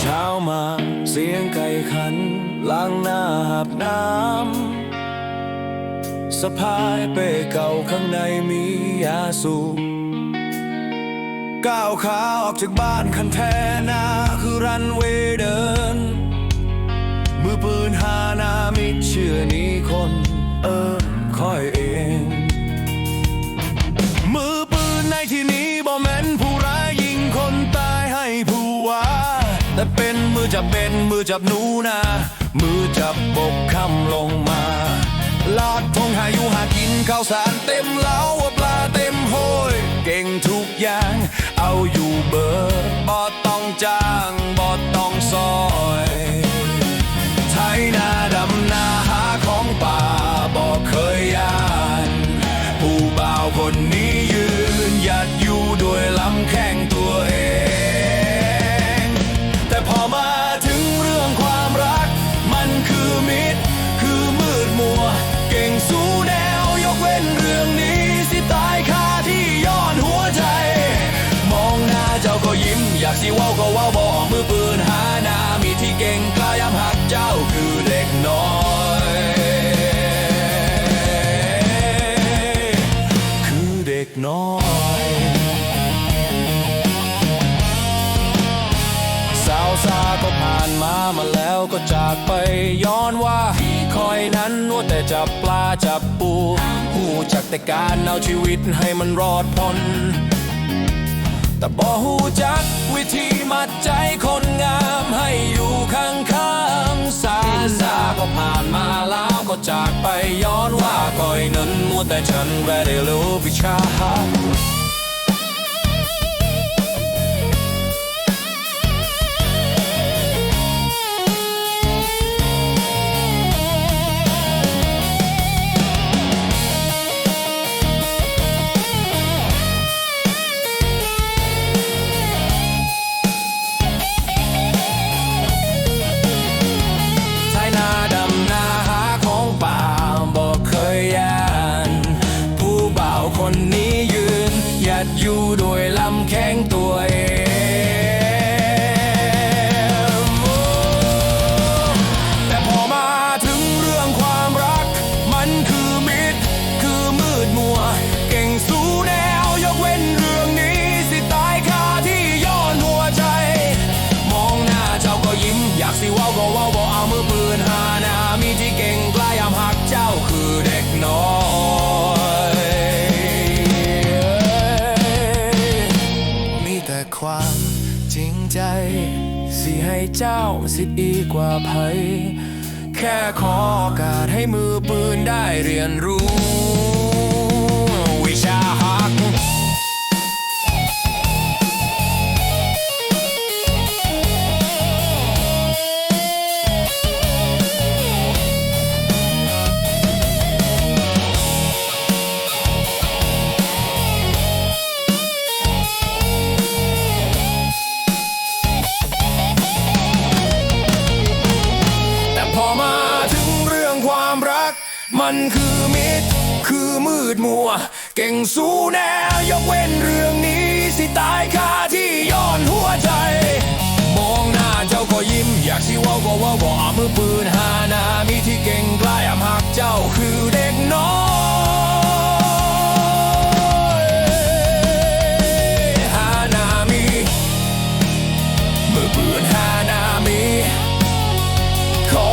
เช้ามาเสียงไก่ขัน ล้างหน้าอาบน้ำสะพายเป้เก่าข้างในมียาสูบก้าวขาออกจากบ้านคันแทนาคือรันเวย์เดิน อจับเป็นมือจับหนูนะมือจับบกคำลงมาลอดทงหาอยู่หากินข้าวสารเต็มเล้าปลาเต็มโหยเก่งทุกอย่าง เอาอยู่เบิดบ่ต้องจ้างบ่ต้องซอยไทยนาดำนาหาของป่าบอกเคยยาน ผู้บ่าวคนนี้ มิดคือมืดมัว เก่งสู้แนวยกเว้นเรื่องนี้สิตายคาที่ย้อนหัวใจ มองหน้าเจ้าก็ยิ้ม อยากสิเว้าก็เว้าบอกมือปืนหาหน้ามีที่เก่งกล้ายำห้า ก็จากไปย้อนว่า คอยนั้นนัวแต่จับปลาจับปูหูจักแต่การเอาชีวิตให้มันรอดพ้นแต่บ่หูจักวิธีมัดใจคนงามให้อยู่ข้างข้างสายซาก็ผ่านมาแล้วก็จากไปย้อนว่าคอยนั้นมัวแต่ฉันแวได้รู้วิชา เจ้าสิทธิ์อีกกว่าภัย แค่ขอโอกาสให้มือปืนได้เรียนรู้ มันคือมิดคือมืดมัว เก่งสู้แนวยกเว้นเรื่องนี้สิตายคาที่ย้อนหัวใจ มองหน้าเจ้าก็ยิ้ม อยากสิว่าว่าว่าว่าอามือปืนหานามีที่เก่งกล้าอำหักเจ้าคือเด็กน้อยหานามีมือปืนหานามีขอ